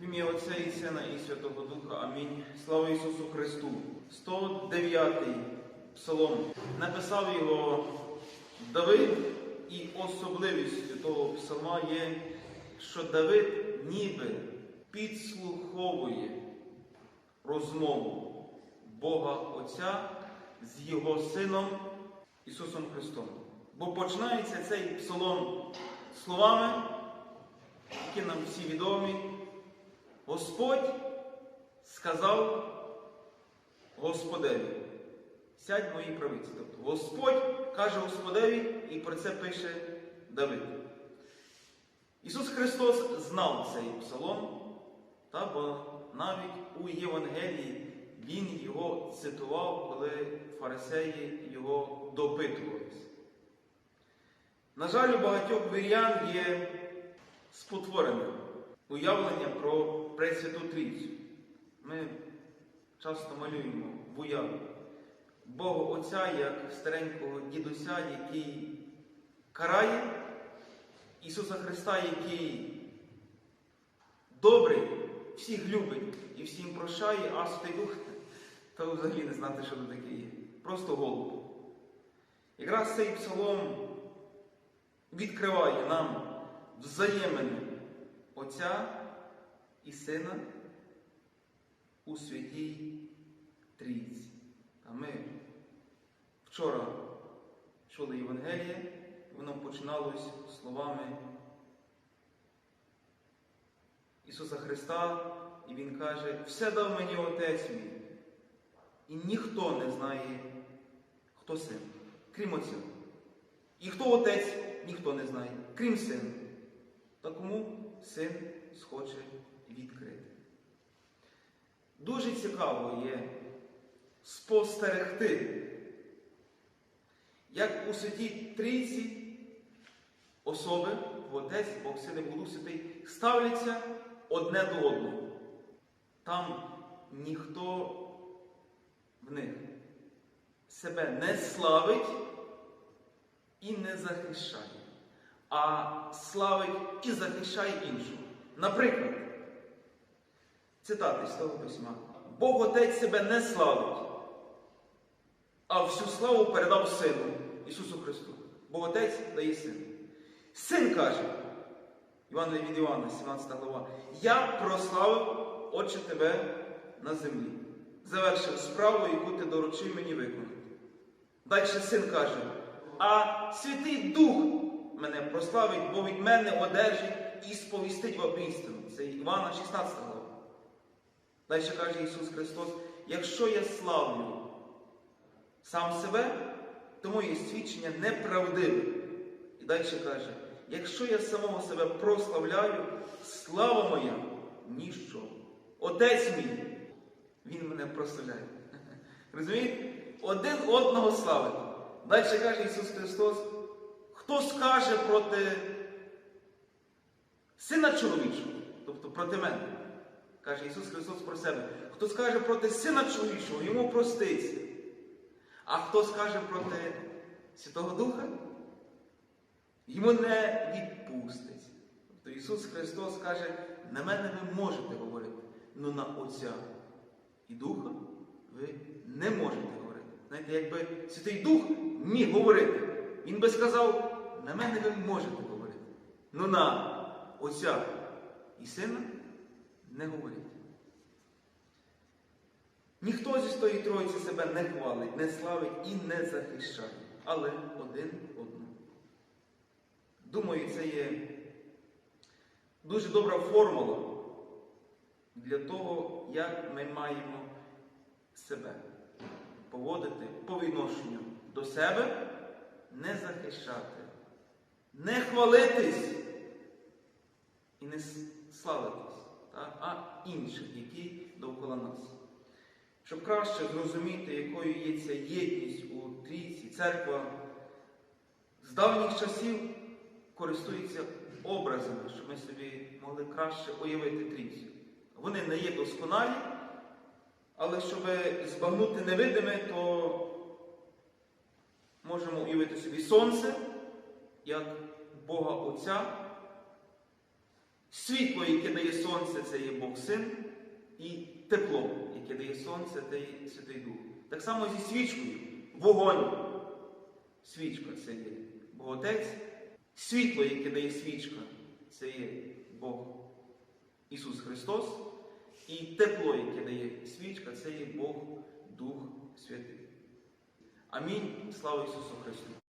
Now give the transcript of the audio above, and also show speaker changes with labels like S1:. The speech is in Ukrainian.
S1: В ім'я Отця і Сина і Святого Духа. Амінь. Слава Ісусу Христу. 109-й псалом. Написав його Давид, і особливістю того псалма є, що Давид ніби підслуховує розмову Бога Отця з Його Сином Ісусом Христом. Бо починається цей псалом словами, які нам всі відомі. Господь сказав Господеві, сядь в моїй правиці. Тобто Господь каже Господеві і про це пише Давид. Ісус Христос знав цей псалом, та, бо навіть у Євангелії Він його цитував, коли фарисеї його допитувалися. На жаль, у багатьох вірян є спотворене уявлення про Пресвяту Трійцю. Ми часто малюємо в уяві Бога Отця як старенького дідуся, який карає, Ісуса Христа, який добрий, всіх любить і всім прощає, а Святий Дух то взагалі не знати, що це таке є. Просто голуб. Якраз цей псалом відкриває нам взаємини Отця і Сина у святій Трійці. А ми вчора чули Євангеліє, воно починалось словами Ісуса Христа, і Він каже, все дав мені Отець мій, і ніхто не знає, хто син, крім Отця. І хто Отець, ніхто не знає, крім сина. Та кому син схоче відкрити. Дуже цікаво є спостерегти, як у святій трійці особи, Отець, Бог Син і Святий, ставляться одне до одного. Там ніхто в них себе не славить і не захищає а славить і захищає іншого. Наприклад, цитати з того письма. Бог Отець себе не славить, а всю славу передав Сину Ісусу Христу. Бог Отець дає Сину. Син каже, Іван від Івана, 17 глава, я прославив Отче Тебе на землі, завершив справу, яку ти доручив мені виконати. Далі син каже, а Святий Дух мене прославить, бо від мене одержить і сповістить вам істину. Це Івана 16 глава. Далі каже Ісус Христос, якщо я славлю сам себе, то моє свідчення неправдиве. І далі каже, якщо я самого себе прославляю, слава моя ніщо. Отець мій, Він мене прославляє. Розумієте? Один одного славить. Далі каже Ісус Христос, Хто скаже проти сина чоловічого, тобто проти мене, каже Ісус Христос про себе, хто скаже проти сина чоловічого, йому проститься. А хто скаже проти Святого Духа, йому не відпуститься. Тобто Ісус Христос каже, на мене ви можете говорити, але на Отця і Духа ви не можете говорити. Знаєте, якби Святий Дух міг говорити, він би сказав, на мене ви можете говорити. Ну на Отця і Сина не говоріть. Ніхто зі тої троїці себе не хвалить, не славить і не захищає, але один одного. Думаю, це є дуже добра формула для того, як ми маємо себе поводити по відношенню до себе, не захищати не хвалитись і не славитись? А інших, які довкола нас. Щоб краще зрозуміти, якою є ця єдність у трійці, церква з давніх часів користується образами, щоб ми собі могли краще уявити трійцю. Вони не є досконалі, але щоб збагнути невидиме, то можемо уявити собі сонце як Бога Отця, Світло, яке дає сонце, це є Бог Син, і тепло, яке дає сонце, це є Святий Дух. Так само зі свічкою, вогонь. Свічка це є Бог Отець, світло, яке дає свічка, це є Бог Ісус Христос, і тепло, яке дає свічка, це є Бог Дух Святий. Амінь. Слава Ісусу Христу!